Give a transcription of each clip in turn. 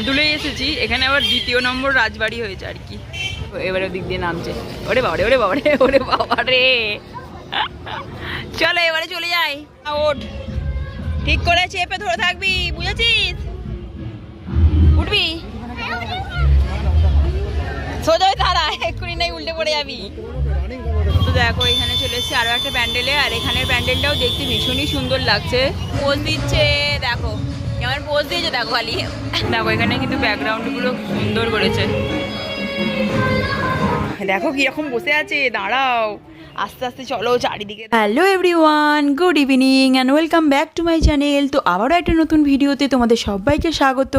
আন্দুলে এসেছি, এখানে আবার দ্বিতীয় নম্বর রাজবাড়ি হয়েছে আর কি। এবারে দিক দিয়ে নামছে। ওরে বাবারে ওরে বাবারে ওরে বাবারে। চলো এবারে চলে যাই। ওঠ। ঠিক করে চেপে ধরে থাকবি, বুঝেছিস? উঠবি? সোজা হয়ে দাঁড়া, এক্ষুনি নাই উল্টে পড়ে যাবি। তো দেখো, এখানে চলে এসেছি আরও একটা প্যান্ডেলে, আর এখানের প্যান্ডেলটাও দেখতে ভীষণই সুন্দর লাগছে। পোজ দিচ্ছে, দেখো। কেমন পোজ দিয়েছে দেখো খালি। দেখো এখানে কিন্তু ব্যাকগ্রাউন্ডগুলো সুন্দর করেছে। দেখো কীরকম বসে আছে, দাঁড়াও। আস্তে আস্তে চলো চারিদিকে। Hello everyone good evening and welcome back to my channel তো আবারও একটা নতুন ভিডিওতে তোমাদের সবাইকে স্বাগত।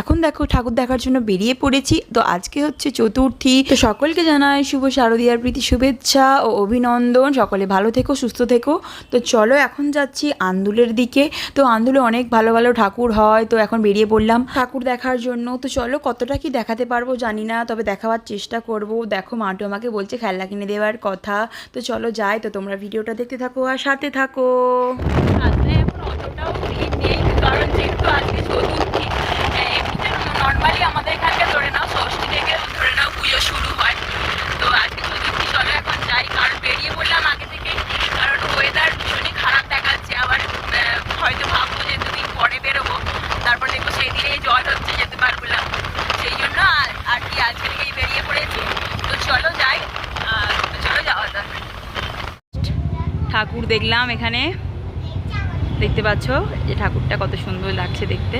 এখন দেখো, ঠাকুর দেখার জন্য বেরিয়ে পড়েছি। তো আজকে হচ্ছে চতুর্থী। তো সকলকে জানাই শুভ শারদীয়ার প্রীতি, শুভেচ্ছা ও অভিনন্দন। সকলে ভালো থেকো, সুস্থ থেকো। তো চলো এখন যাচ্ছি আন্দুলের দিকে। তো আন্দুলে অনেক ভালো ভালো ঠাকুর হয়, তো এখন বেরিয়ে পড়লাম ঠাকুর দেখার জন্য। তো চলো কতটা কি দেখাতে পারব জানি না, তবে দেখাবার চেষ্টা করব। দেখো মাটু আমাকে বলছে খেলনা কিনে দেওয়ার কথা। তো চলো যাই, তো তোমরা ভিডিওটা দেখতে থাকো আর সাথে থাকো। এখন অতটাও নেই, কারণ যেহেতু আজকে নর্মালি আমাদের এখানকে ধরে নাও ষষ্ঠী থেকে ধরে নাও পুজো শুরু হয় তো আজকে চতুর্থী চলো এখন যাই কারণ বেরিয়ে পড়লাম আগে থেকে কারণ ওয়েদার ভীষণই খারাপ দেখাচ্ছে আবার আহ, হয়তো ভাববো যে দুদিন পরে বেরোবো তারপর দেখব সেই দিনেই জল হচ্ছে যেতে পারব না সেই জন্য আর আর কি আজকে থেকেই বেরিয়ে পড়েছি তো চলো যাই আহ, তো চলো যাওয়া যাক ঠাকুর দেখলাম এখানে। দেখতে পাচ্ছ? যে ঠাকুরটা কত সুন্দর লাগছে দেখতে।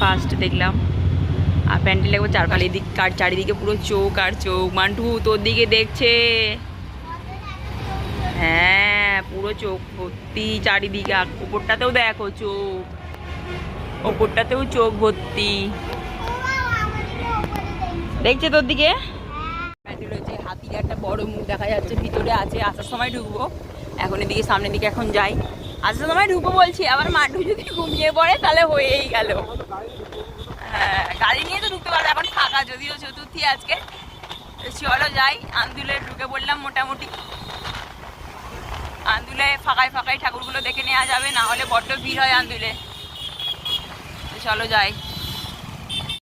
ফার্স্ট দেখলাম। আর প্যান্ডেল একবার চারপালি দিক কার চারিদিকে পুরো চোখ আর চোখ। মান্টু, তোর দিকে দেখছে। হ্যাঁ পুরো চোখ ভর্তি চারিদিকে। আর উপরটাতেও দেখো চোখ। ওপরটাতেও চোখ ভর্তি। দেখছে তোর দিকে? হাতির একটা বড় মুখ দেখা যাচ্ছে, ভিতরে আছে। আসার সময় ঢুকবো। এখন এদিকে সামনের দিকে এখন যাই। আসার তোমায় ঢুকবো বলছি, আবার মাঠু যদি ঘুমিয়ে পড়ে তাহলে হয়েই গেল। হ্যাঁ গাড়ি নিয়ে তো ঢুকতে পারব এখন ফাঁকা, যদিও চতুর্থী আজকে। চলো যাই, আন্দুলে ঢুকে পড়লাম মোটামুটি। আন্দুলে ফাঁকায় ফাঁকায় ঠাকুরগুলো দেখে নেওয়া যাবে, না হলে বড্ড ভিড় হয় আন্দুলে। চলো যাই।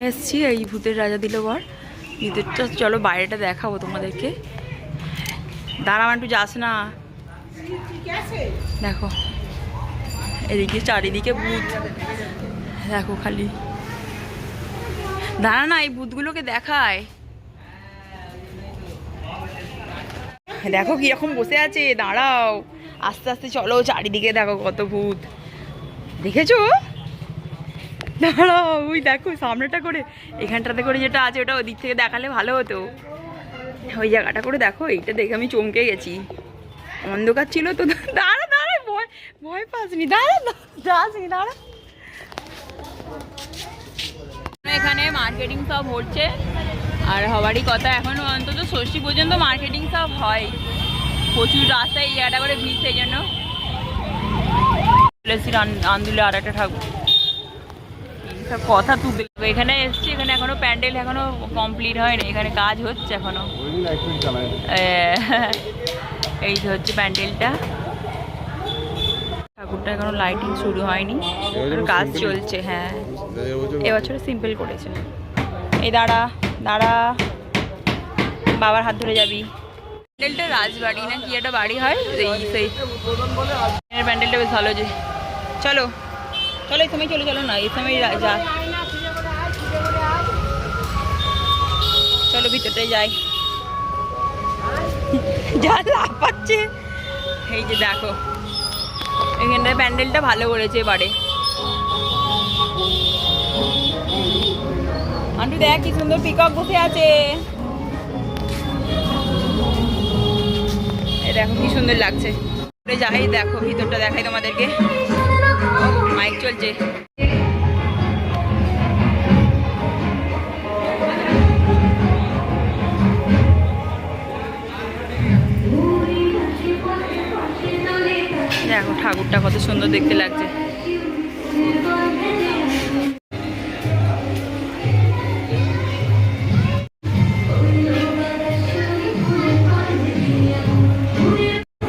এসছি, এই ভূতের রাজা দিল বর। ভিতরটা চলো বাইরেটা দেখাবো তোমাদেরকে। দাঁড়া একটু যাস না। দেখো, এদিকে চারিদিকে ভূত। দেখো খালি। দাঁড়া না, এই ভূতগুলোকে দেখায়। দেখো কীরকম বসে আছে, দাঁড়াও। আস্তে আস্তে চলো, চারিদিকে দেখো কত ভূত। দেখেছ? দাঁড়াও, ওই দেখো সামনেটা করে, এখানটাতে করে যেটা আছে, ওটা ওদিক থেকে দেখালে ভালো হতো। ওই জায়গাটা করে দেখো, এইটা দেখে আমি চমকে গেছি। অন্ধকার ছিল তো দাঁড়া দাঁড়া ভয় ভয় পাসনি দাঁড়া যাসনি দাঁড়া। এখানে মার্কেটিং সব হচ্ছে আর হবারই কথা এখনও অন্তত ষষ্ঠী পর্যন্ত মার্কেটিং সব হয়। প্রচুর রাস্তায় এই জায়গাটা করে ভিড় সেই জন্য। আন্দুলে আর একটা ঠাকুর। সব কথা তুলতে এখানে এসছি এখানে এখনও প্যান্ডেল এখনও কমপ্লিট হয়নি এখানে কাজ হচ্ছে এখনও। এই যে হচ্ছে প্যান্ডেলটা। ঠাকুরটা এখনও লাইটিং শুরু হয়নি। কাজ চলছে হ্যাঁ। এবছরে সিম্পল করেছে। এই দাঁড়া দাঁড়া। বাবার হাত ধরে যাবি। প্যান্ডেলটা রাজবাড়ি না কি একটা বাড়ি হয়? এই সেই। প্যান্ডেলটা বেশ ভালো যে। চলো চলো এই সময় চলো চলো না এই সময় যা। যা। চলো ভিতরটাই যাই। যা লাভ পাচ্ছে এই যে দেখো, এখানটায় প্যান্ডেলটা ভালো করেছে এবারে। আন্টু দেখ কি সুন্দর পিকক বসে আছে। দেখো কি সুন্দর লাগছে। যাই দেখো, ভিতরটা দেখাই তোমাদেরকে। মাইক চলছে। দেখো ঠাকুরটা কত সুন্দর দেখতে লাগছে।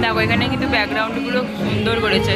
দেখো এখানে কিন্তু ব্যাকগ্রাউন্ডগুলো সুন্দর করেছে।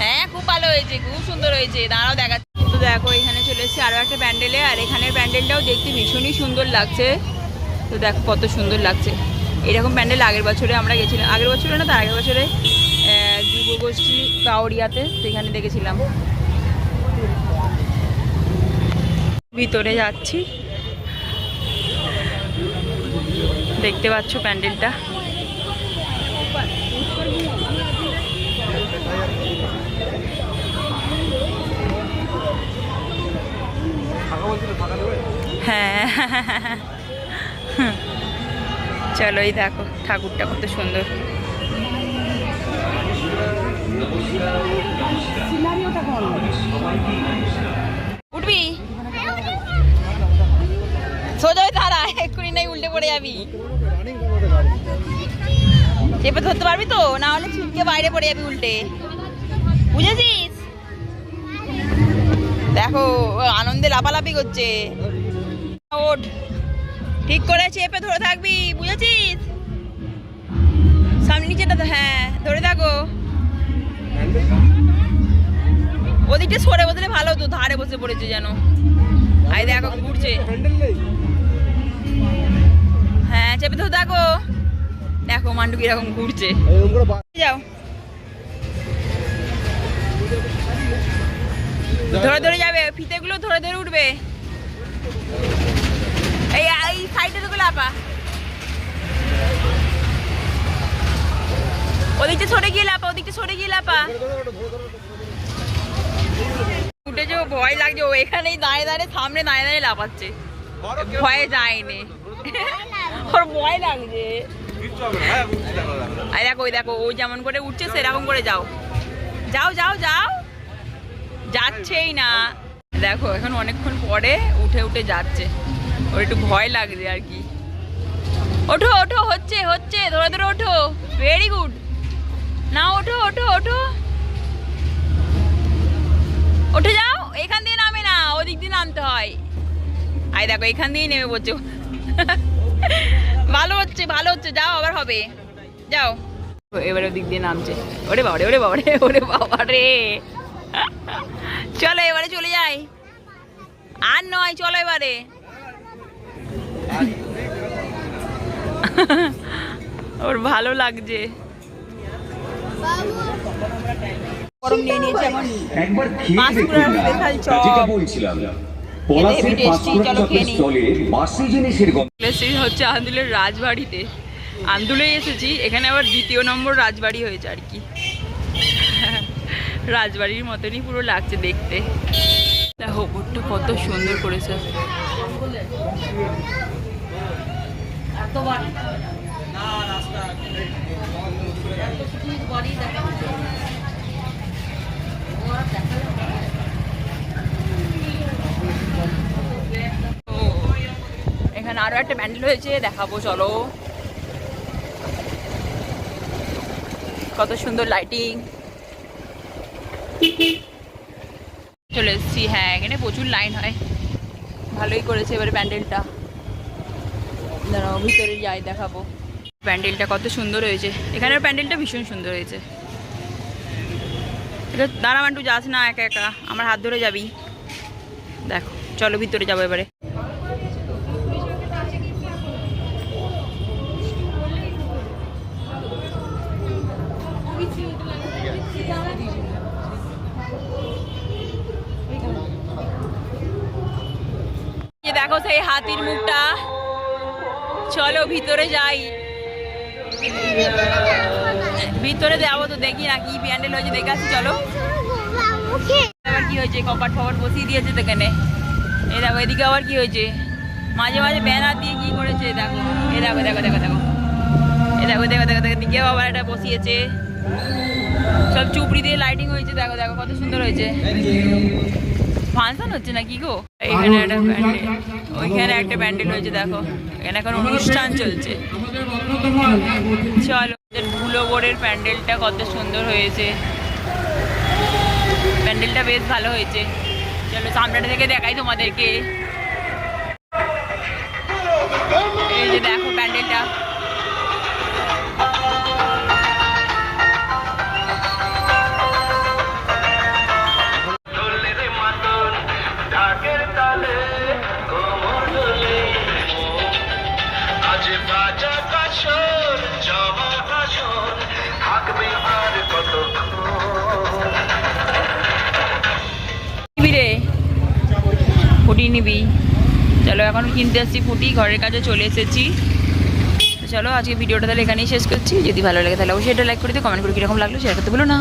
হ্যাঁ খুব ভালো হয়েছে, খুব সুন্দর হয়েছে। দাঁড়াও দেখা তো দেখো, এখানে চলে এসেছি আরও একটা প্যান্ডেলে, আর এখানের প্যান্ডেলটাও দেখতে ভীষণই সুন্দর লাগছে। তো দেখো, কত সুন্দর লাগছে। এরকম প্যান্ডেল আগের বছরে আমরা গেছিলাম। আগের বছরে না, তার আগের বছরে যুবগোষ্ঠী কাউরিয়াতে সেখানে দেখেছিলাম। ভিতরে যাচ্ছি। দেখতে পাচ্ছ প্যান্ডেলটা। হ্যাঁ। চলো দেখো, ঠাকুরটা কত সুন্দর। উঠবি? সোজা হয়ে দাঁড়া, এক্ষুনি নাই উল্টে পড়ে যাবি। চেপে ধরতে পারবি তো? না হলে ছিটকে বাইরে পড়ে যাবি উল্টে। বুঝেছিস? লাফালাফি করছে। ওঠ। ঠিক করে চেপে ধরে থাকবি বুঝেছিস? সামনে নিচেটা হ্যাঁ ধরে থাকো। ওদিকটা সরে বসলে ভালো হতো ধারে বসে পড়েছে যেন। আই দেখো ঘুরছে। হ্যাঁ চেপে ধরে থাকো। দেখো মান্ডু কীরকম ঘুরছে। যাও। ধরে ধরে যাবে, ফিতেগুলো ধরে ধরে উঠবে। এই এই সাইডে তো লাপা ওদিকটা সরে গিয়ে লাপা, ওদিকটা সরে গিয়ে লাপা। উঠেছে, ও ভয় লাগছে, ও এখানেই দাঁড়িয়ে দাঁড়িয়ে, সামনে দাঁড়িয়ে দাঁড়িয়ে লাফাচ্ছে। ভয়ে যায়নি। ওর ভয় লাগছে। আর দেখো, ওই দেখো, ও যেমন করে উঠছে, সেরকম করে যাও। যাও যাও যাও। যাচ্ছেই না। দেখো, এখন অনেকক্ষণ পরে উঠে উঠে যাচ্ছে। ওর একটু ভয় লাগছে আর কি। ওঠো ওঠো, হচ্ছে হচ্ছে, ধরে ধরে, ওঠো। ভেরি গুড না, ওঠো ওঠো ওঠো। উঠে যাও, এখান দিয়ে নামে না, ওদিক দিয়ে নামতে হয়। আই, দেখো, এখান দিয়েই নেমে পড়ছে। ভালো হচ্ছে ভালো হচ্ছে, যাও, আবার হবে। যাও। এবারে ওদিক দিয়ে নামছে। ওরে বাবা রে ওরে বাবা রে ওরে বাবা রে চলো এবারে চলে যাই। আর নয় চলো এবারে। ওর ভালো লাগছে। গরম নিয়ে নিয়েছে এখন। একবার খেয়ে পাঁশকুড়ার দেখুন না। Special chop. বলছিলাম হেভি টেস্টি, চলো খেয়ে নিই। স্টলে বাসি জিনিসের গন্ধ। প্লেসটি হচ্ছে আন্দুলের রাজবাড়িতে। আন্দুলে এসেছি এখানে আবার দ্বিতীয় নম্বর রাজবাড়ি হয়েছে আর কি। রাজবাড়ির মতনই পুরো লাগছে দেখতে। দেখো ওপরটা কত সুন্দর করেছে। এখানে আরও একটা প্যান্ডেল হয়েছে, দেখাবো, চলো। কত সুন্দর লাইটিং চলে এসেছি হ্যাঁ এখানে প্রচুর লাইন হয়। ভালোই করেছে এবারে প্যান্ডেলটা। দাঁড়াও, ভিতরে যাই, দেখাবো। প্যান্ডেলটা কত সুন্দর হয়েছে। এখানের প্যান্ডেলটা ভীষণ সুন্দর হয়েছে। দাঁড়া মান্টু যাস না, একা একা। আমার হাত ধরে যাবি। দেখো, চলো ভিতরে যাব এবারে। দেখো সেই হাতির মুখটা। চলো ভিতরে যাই। ভিতরে যাব তো দেখি না কি প্যান্ডেল হয়েছে, দেখে আসি, চলো। আবার কি হয়েছে, কপাট ফপাট বসিয়ে দিয়েছে তো এখানে। এই দেখো, এদিকে আবার কি হয়েছে? মাঝে মাঝে ব্যানার দিয়ে কি করেছে, দেখো। এই দেখো দেখো দেখো দেখো। এই দেখো দেখো দেখো দেখো দিকেও আবার এটা বসিয়েছে। সব চুপড়ি দিয়ে লাইটিং হয়েছে, দেখো দেখো, কত সুন্দর হয়েছে। ফাংশন হচ্ছে না কি গো এখানে একটা প্যান্ডেল ওইখানে একটা প্যান্ডেল হয়েছে দেখো। এখানে এখন অনুষ্ঠান চলছে। চলো ওদের ধুলো গোড়ের প্যান্ডেলটা কত সুন্দর হয়েছে। প্যান্ডেলটা বেশ ভালো হয়েছে। চলো সামনেটা থেকে দেখাই তোমাদেরকে। এই যে দেখো প্যান্ডেলটা। নিবি। চলো এখন কিনতে আসছি ফুটি ঘরের কাজে চলে এসেছি। চলো আজকে ভিডিওটা তাহলে এখানেই শেষ করছি। যদি ভালো লাগে তাহলে অবশ্যই এটা লাইক করে দিও কমেন্ট করে কীরকম লাগল শেয়ার করতে বলো না।